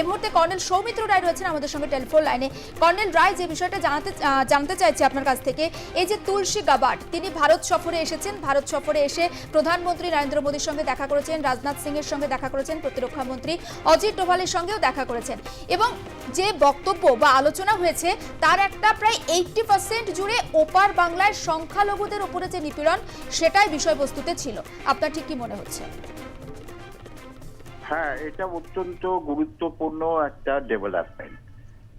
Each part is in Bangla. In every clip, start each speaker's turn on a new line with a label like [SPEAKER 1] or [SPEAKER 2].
[SPEAKER 1] এই মুহূর্তে কর্নেল সৌমিত্র রায় রয়েছেন আমাদের সঙ্গে টেলিফোন লাইনে। কর্নেল রায়, যে বিষয়টা জানাতে জানতে চাইছি আপনার কাছ থেকে, এই যে তুলসী গাবাট, তিনি ভারত সফরে এসেছেন। ভারত সফরে এসে প্রধানমন্ত্রী নরেন্দ্র মোদীর সঙ্গে দেখা করেছেন, রাজনাথ সিং এর সঙ্গে দেখা করেছেন, প্রতিরক্ষা মন্ত্রী অজিত ডোভালের সঙ্গেও দেখা করেছেন। এবং যে বক্তব্য বা আলোচনা হয়েছে, তার একটা প্রায় এইটটি পার্সেন্ট জুড়ে ওপার বাংলায় সংখ্যালঘুদের উপরে যে নিপীড়ন, সেটাই বিষয়বস্তুতে ছিল। আপনার ঠিক কি মনে হচ্ছে?
[SPEAKER 2] হ্যাঁ এটা অত্যন্ত গুরুত্বপূর্ণ একটা ডেভেলপমেন্ট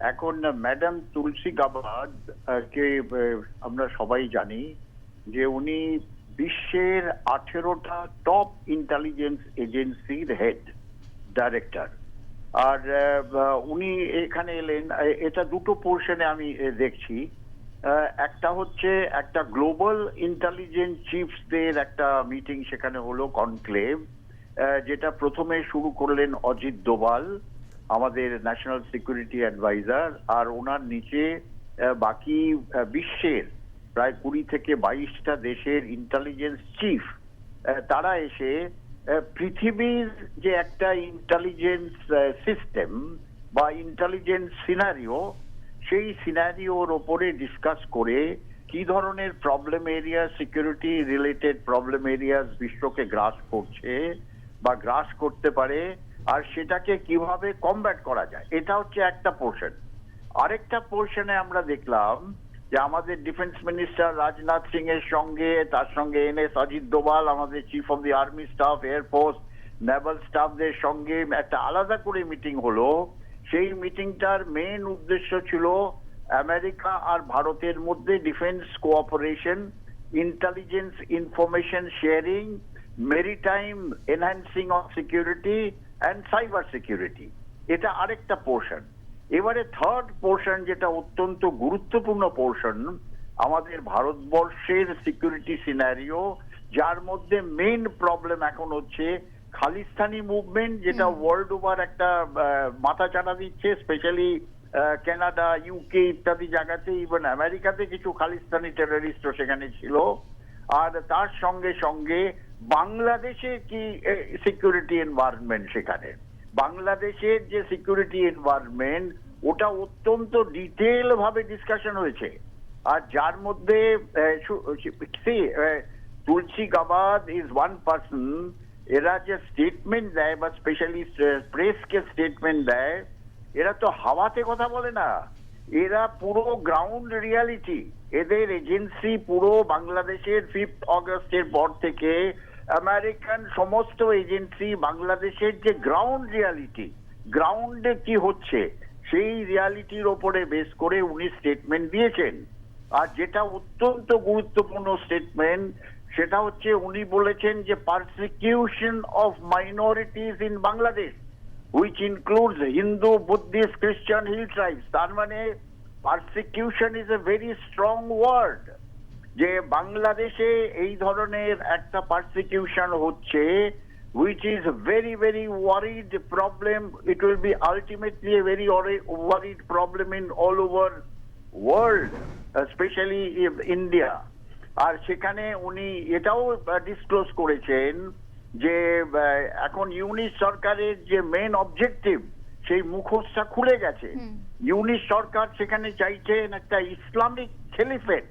[SPEAKER 2] এখন ম্যাডাম তুলসী গাবাদ কে আমরা সবাই জানি যে উনি বিশ্বের আঠেরোটা টপ ইন্টেলিজেন্স এজেন্সির হেড ডাইরেক্টর আর উনি এখানে এলেন এটা দুটো পোর্শনে আমি দেখছি। একটা হচ্ছে একটা গ্লোবাল ইন্টেলিজেন্স চিফসদের একটা মিটিং সেখানে হলো কনক্লেভ যেটা প্রথমে শুরু করলেন অজিত দোভাল, আমাদের ন্যাশনাল সিকিউরিটি অ্যাডভাইজার আর ওনার নিচে বাকি বিশ্বের প্রায় কুড়ি থেকে বাইশটা দেশের ইন্টেলিজেন্স চিফ তারা এসে পৃথিবীর যে একটা ইন্টেলিজেন্স সিস্টেম বা ইন্টেলিজেন্স সিনারিও সেই সিনারিওর ওপরে ডিসকাস করে কি ধরনের problem area security related problem areas বিশ্বকে গ্রাস করছে বা গ্রাস করতে পারে, আর সেটাকে কীভাবে কমব্যাট করা যায়, এটা হচ্ছে একটা পোর্শন আরেকটা পোর্শনে আমরা দেখলাম যে আমাদের ডিফেন্স মিনিস্টার রাজনাথ সিং এর সঙ্গে, তার সঙ্গে এন এস অজিত দোভাল, আমাদের chief of the army staff air force naval স্টাফদের সঙ্গে একটা আলাদা করে মিটিং হলো। সেই মিটিংটার মেন উদ্দেশ্য ছিল আমেরিকা আর ভারতের মধ্যে defence cooperation intelligence information sharing maritime enhancing of security and cyber security এটা আরেকটা পোর্শন এবারে থার্ড পোর্শন যেটা অত্যন্ত গুরুত্বপূর্ণ পোর্শন আমাদের ভারতবর্ষের সিকিউরিটি সিনারিও যার মধ্যে মেইন প্রবলেম এখন হচ্ছে খালিস্তানি মুভমেন্ট যেটা ওয়ার্ল্ড ওভার একটা মাথা চাড়া দিচ্ছে স্পেশালি কানাডা ইউকে ইত্যাদি জায়গাতে ইভেন আমেরিকাতে কিছু খালিস্তানি টেররিস্টও সেখানে ছিল। আর তার সঙ্গে সঙ্গে বাংলাদেশে কি সিকিউরিটি এনভায়রনমেন্ট সেখানে? বাংলাদেশের যে সিকিউরিটি এনভায়রনমেন্ট ওটা অত্যন্ত ডিটেল ভাবে ডিসকাশন হয়েছে। আর যার মধ্যে Tulsi Gabbard is one person এরা যে স্টেটমেন্ট দেয় বা স্পেশালি প্রেসকে স্টেটমেন্ট দেয়, এরা তো হাওয়াতে কথা বলে না। এরা পুরো গ্রাউন্ড রিয়ালিটি এদের এজেন্সি পুরো বাংলাদেশের ফিফথ অগস্টের পর থেকে আমেরিকান সমস্ত এজেন্সি বাংলাদেশের যে গ্রাউন্ড রিয়ালিটি গ্রাউন্ডে কি হচ্ছে, সেই রিয়ালিটির ওপরে বেস করে উনি স্টেটমেন্ট দিয়েছেন আর যেটা অত্যন্ত গুরুত্বপূর্ণ স্টেটমেন্ট সেটা হচ্ছে উনি বলেছেন যে persecution of minorities in Bangladesh which includes Hindu Buddhist Christian hill tribes. তার মানে persecution is a very strong word যে বাংলাদেশে এই ধরনের একটা পারসিকিউশন হচ্ছে which is very very worried problem. It will be ultimately a very worri- worried problem in all over world especially in India. আর সেখানে উনি এটাও ডিসক্লোজ করেছেন যে এখন ইউনিট সরকারের যে মেন অবজেক্টিভ সেই মুখোশটা খুলে গেছে। ইউনিট সরকার সেখানে চাইছেন একটা ইসলামিক খেলিফেট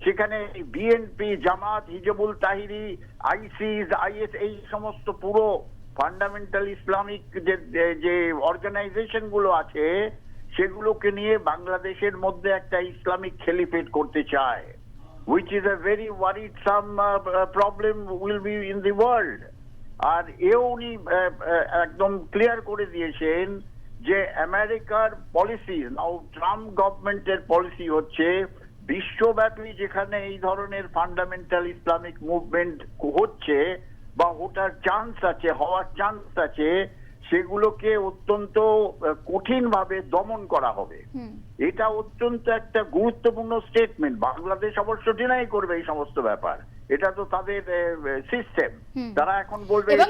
[SPEAKER 2] সেখানে BNP Jamaat Hizbul Tahiri ISIS is এই সমস্ত পুরো ফান্ডামেন্টাল ইসলামিক যে যে অর্গানাইজেশনগুলো আছে সেগুলোকে নিয়ে বাংলাদেশের মধ্যে একটা ইসলামিক খেলিফেট করতে চায় is a very worrisome uh, uh, problem will be in the world. আর এও উনি আহ, আহ, একদম ক্লিয়ার করে দিয়েছেন যে আমেরিকার পলিসি নাও ট্রাম্প গভর্নমেন্টের পলিসি হচ্ছে বিশ্বব্যাপী যেখানে এই ধরনের ফান্ডামেন্টাল ইসলামিক মুভমেন্ট হচ্ছে বা ওটার চান্স আছে হওয়ার চান্স আছে সেগুলোকে অত্যন্ত কঠিন ভাবে দমন করা হবে। এটা অত্যন্ত একটা গুরুত্বপূর্ণ স্টেটমেন্ট বাংলাদেশ অবশ্য ডিনাই করবে এই সমস্ত ব্যাপার। এটা তো তাদের সিস্টেম তারা এখন বলবে
[SPEAKER 1] এবং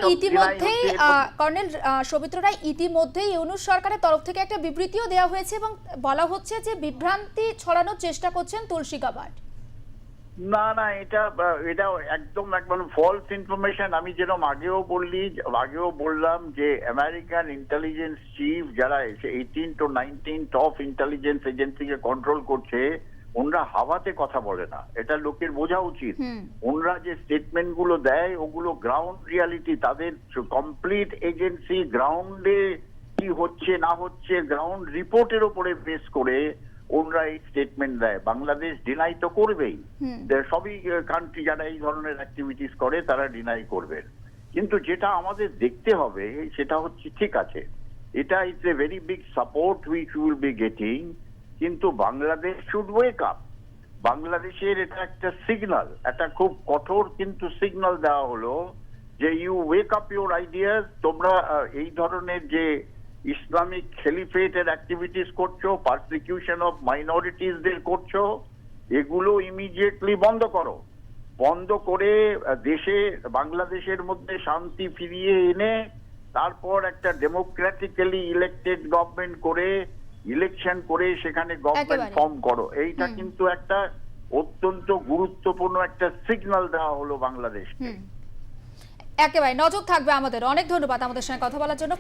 [SPEAKER 1] কর্নেল সৌমিত্র রায় ইতিমধ্যেই ইউনুস সরকারের তরফ থেকে একটা বিবৃতিও দেওয়া হয়েছে এবং বলা হচ্ছে যে বিভ্রান্তি ছড়ানোর চেষ্টা করছেন তুলসী গাবাট
[SPEAKER 2] না না এটা এটা একদম একদম ফলস ইনফরমেশন আমি যেরকম আগেও বললি আগেও বললাম যে আমেরিকান ইন্টেলিজেন্স চিফ যারা eighteen to nineteen top intelligence এজেন্সিকে কন্ট্রোল করছে ওনরা হাওয়াতে কথা বলে না। এটা লোকের বোঝা উচিত। ওনরা যে স্টেটমেন্টগুলো দেয় ওগুলো গ্রাউন্ড রিয়ালিটি তাদের কমপ্লিট এজেন্সি গ্রাউন্ডে কি হচ্ছে না হচ্ছে গ্রাউন্ড রিপোর্টের উপরে বেস করে ওনরা এই স্টেটমেন্ট দেয়। বাংলাদেশ ডিনাই তো করবেই। সবই কান্ট্রি যারা এই ধরনের অ্যাক্টিভিটিস করে তারা ডিনাই করবেন কিন্তু যেটা আমাদের দেখতে হবে সেটা হচ্ছে ঠিক আছে। এটা it's a very big support which will be getting কিন্তু বাংলাদেশ শুড ওয়েক আপ বাংলাদেশের এটা একটা সিগনাল একটা খুব কঠোর কিন্তু সিগনাল দেওয়া হলো যে you wake up your ideas তোমরা এই ধরনের যে ইসলামিক খেলিফেটের অ্যাক্টিভিটিস করছ পারসিকিউশন অফ মাইনরিটিসদের করছ, এগুলো ইমিডিয়েটলি বন্ধ করো। বন্ধ করে দেশে, বাংলাদেশের মধ্যে শান্তি ফিরিয়ে এনে, তারপর একটা ডেমোক্রেটিক্যালি ইলেক্টেড গভর্নমেন্ট করে ইলেকশন করে সেখানে গভর্নমেন্ট। ফর্ম করো। এইটা কিন্তু একটা অত্যন্ত গুরুত্বপূর্ণ একটা সিগন্যাল দেওয়া হলো বাংলাদেশকে।
[SPEAKER 1] একেবারে নজর থাকবে আমাদের। অনেক ধন্যবাদ আমাদের সঙ্গে কথা বলার জন্য।